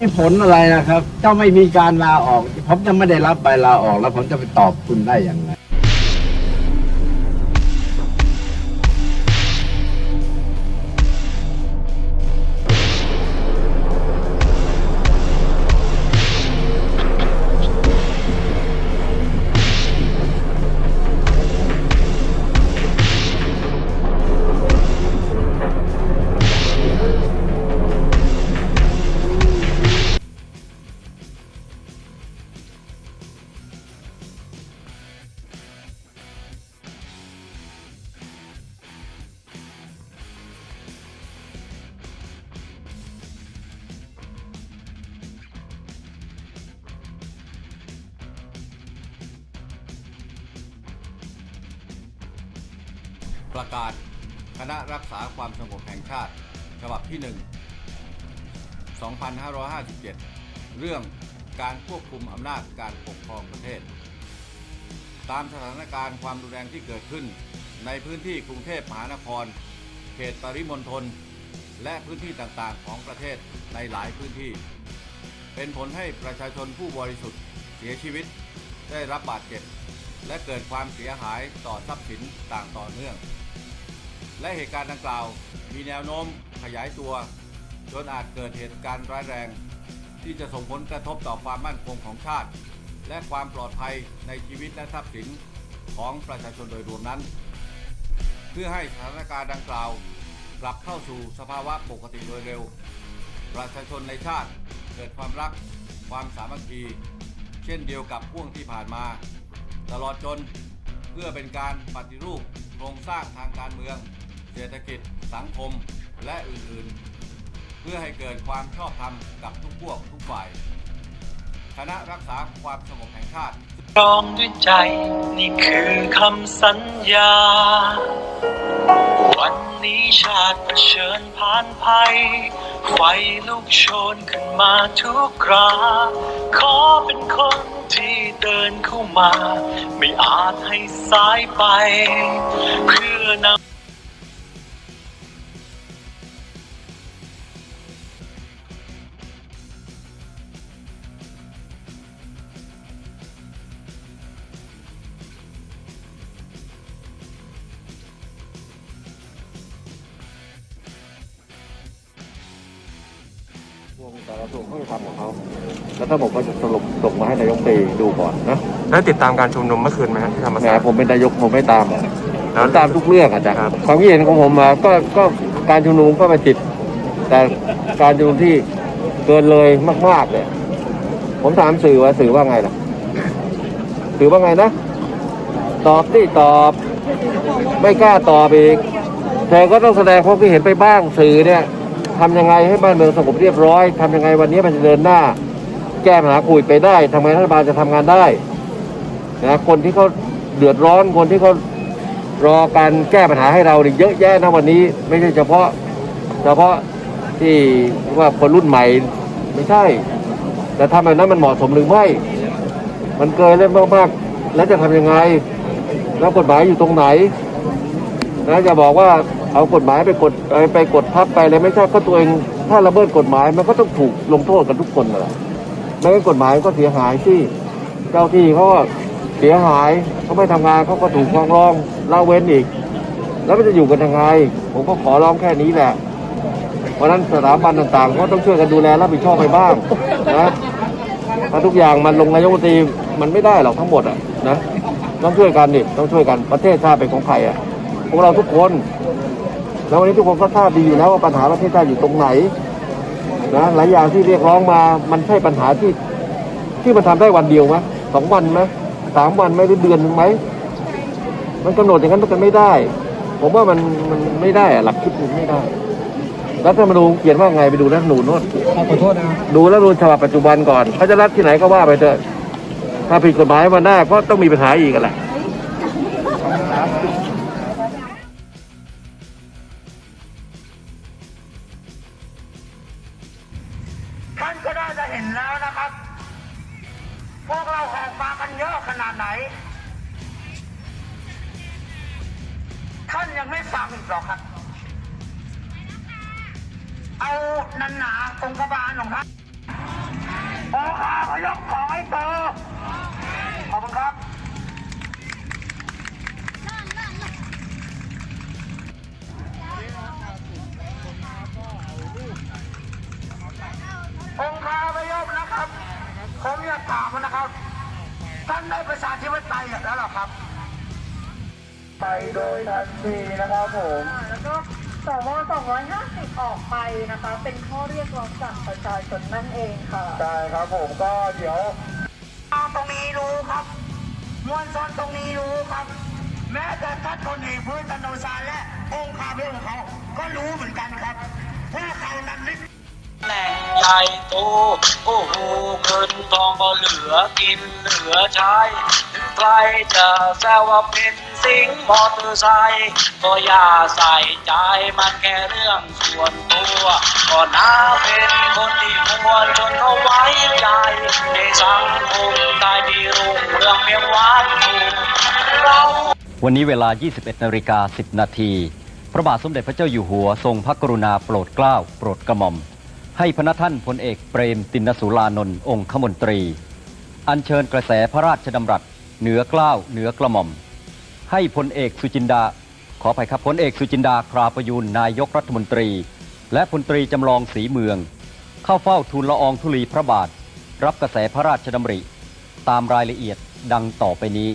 มีผลอะไรนะครับ เจ้าไม่มีการลาออก ผมจะไม่ได้รับใบลาออกแล้วผมจะไปตอบคุณได้อย่างไร ประกาศ คณะรักษาความสงบแห่งชาติ ฉบับที่ 1 2557 เรื่องการควบคุมอำนาจการปกครองประเทศ ตามสถานการณ์ความรุนแรงที่เกิดขึ้น ในพื้นที่กรุงเทพมหานคร เขตปริมณฑลและพื้นที่ต่างๆ ของประเทศในหลายพื้นที่ เป็นผลให้ประชาชนผู้บริสุทธิ์เสียชีวิต ได้รับบาดเจ็บ และเกิดความเสียหายต่อทรัพย์สินต่างต่อเนื่อง และเหตุการณ์ดังกล่าว มีแนวโน้มขยายตัว จนอาจเกิดเหตุการณ์ร้ายแรง ที่จะส่งผลกระทบต่อความมั่นคงของชาติ และความปลอดภัยในชีวิตและทรัพย์สินของประชาชนโดยรวมนั้น เพื่อให้สถานการณ์ดังกล่าว กลับเข้าสู่สภาวะปกติโดยเร็ว ประชาชนในชาติเกิดความรัก ความสามัคคีเช่นเดียวกับพ่วงที่ผ่านมา ตลอดจนเพื่อเป็นการปฏิรูปโครงสร้างทางการเมือง เศรษฐกิจ สังคม และอื่นๆ เพื่อให้เกิดความชอบธรรมกับทุกพวกทุกฝ่าย คณะรักษาความสงบแห่งชาติรองด้วยใจนี่คือคำสัญญา วันนี้ชาติเผชิญผ่านภัย ไฟลุกโชนขึ้นมาทุกครา ขอเป็นคนที่เดินเข้ามา ไม่อาจให้สายไป เพื่อนำ แต่ละส่วนเขาจะทำของเขาแล้วถ้าผมก็จะสรุปส่งมาให้นายกตรีดูก่อนนะแล้วติดตามการชุมนุมเมื่อคืนไหมฮะที่ธรรมแหมศาสตร์ ผมเป็นนายกผมไม่ตามผแล้วมตามทุกเรื่องอาจารย์ครับ ความคิดเห็นของผมมาก็ก็การชุมนุมก็ไปติด แต่การชุมนุมที่เกินเลยมากๆเนี่ยผมถามสื่อว่าสื่อว่าไงล่ะ สื่อว่าไงนะ ตอบที่ตอบ ไม่กล้าตอบอีกเธอก็ต้องแสดงความคิดเห็นไปบ้างสื่อเนี่ย ทำยังไงให้บ้านเมืองสงบเรียบร้อยทำยังไงวันนี้มันจะเดินหน้า แก้ปัญหาโควิดไปได้ทำไงรัฐบาลจะทำงานได้นะคนที่เขาเดือดร้อนคนที่เขารอการแก้ปัญหาให้เราเนี่ยเยอะแยะนะวันนี้ ไม่ใช่เฉพาะ เฉพาะที่ว่าคนรุ่นใหม่ไม่ใช่ แต่ทำแบบนั้นมันเหมาะสมหรือไม่ มันเกินเล่นมากๆแล้วจะทำยังไง แล้วกฎหมายอยู่ตรงไหนนะจะบอกว่า เอากฎหมายไปกดไปกดทับไปเลยไม่ใช่ก็ตัวเองถ้าละเมิดกฎหมายมันก็ต้องถูกลงโทษกันทุกคนแหละไม่งั้นกฎหมายก็เสียหายที่เจ้าที่เขาก็เสียหายเขาไม่ทำงานเขาก็ถูกฟ้องร้องละเว้นอีก แล้วมันจะอยู่กันยังไง ผมก็ขอร้องแค่นี้แหละ เพราะนั้นสถาบันต่างๆ ก็ต้องช่วยกันดูแลรับผิดชอบไปบ้างนะถ้าทุกอย่างมันลงนายกรัฐมนตรีมันไม่ได้หรอกทั้งหมดอะนะต้องช่วยกันดิต้องช่วยกันประเทศชาติเป็นของใครอะพวกเราทุกคน แล้ววันนี้ทุกคนก็ทราบดีอยู่แล้วว่าปัญหาประเทศชาติอยู่ตรงไหนนะหลายอย่างที่เรียกร้องมา มันใช่ปัญหาที่ที่มันทำได้วันเดียวไหมสองวันไหมสามวันไหมหรือเดือนหนึ่งไหมมันกำหนดอย่างนั้นมันไม่ได้ ผมว่ามันมันไม่ได้อะหลักคิดมันไม่ได้รัฐธรรมนูญเขียนว่าไงไปดูรัฐธรรมนูญโน่นขอโทษนะดูรัฐธรรมนูญฉบับปัจจุบันก่อนเขาจะรับที่ไหนก็ว่าไปเถอะถ้าผิดกฎหมายมาหน้าก็ต้องมีปัญหาอีกกันแหละ ไหน ท่านยังไม่ฟังอีกหรอครับ เอานันหนาองกบาลของท่านองค์อาพยพของให้เจอขอบคุณครับองค์คาพยพนะครับ ผมอยากถามนะครับ ท่านได้ประชาธิปไตยแล้วเหรอครับ ไปโดยทันทีนะครับผมแล้วก็สว250 ออกไปนะคะ เป็นข้อเรียกร้องจากประชาชนนั่นเองค่ะใช่ครับผมก็เดี๋ยวตรงนี้รู้ครับมวลชนตรงนี้รู้ครับ แม้แต่ท่านคนเอกพื้นจันโอชาและองค์คาพยพของเขาก็รู้เหมือนกันครับว่าเขานั้นนิแหล่งใหญ่โตโอ้โหเงินทองก็เหลือกินเหลือใช้ถึงใครจะแซวว่าเป็นสิงมอเตอร์ไซค์ก็อย่าใส่ใจมันแค่เรื่องส่วนตัวก็น้าเป็นคนที่มวลชนเขาไว้ใจในสังคมใต้มีรุ่งเรื่องเพียงวัตถุเราวันนี้เวลา 21นาฬิกา10 นาที พระบาทสมเด็จพระเจ้าอยู่หัวทรงพระกรุณาโปรดเกล้าโปรดกระหม่อม ให้พระท่านพลเอกเปรมตินสุรานนท์องคมนตรี อัญเชิญกระแสพระราชดำรัส เหนือเกล้าวเหนือกระหม่อม ให้พลเอกสุจินดา ขออภัยครับพลเอกสุจินดาคราประยูนนายกรัฐมนตรี และพลตรีจำลองศรีเมือง เข้าเฝ้าทูลละอองธุลีพระบาท รับกระแสพระราชดำริ ตามรายละเอียดดังต่อไปนี้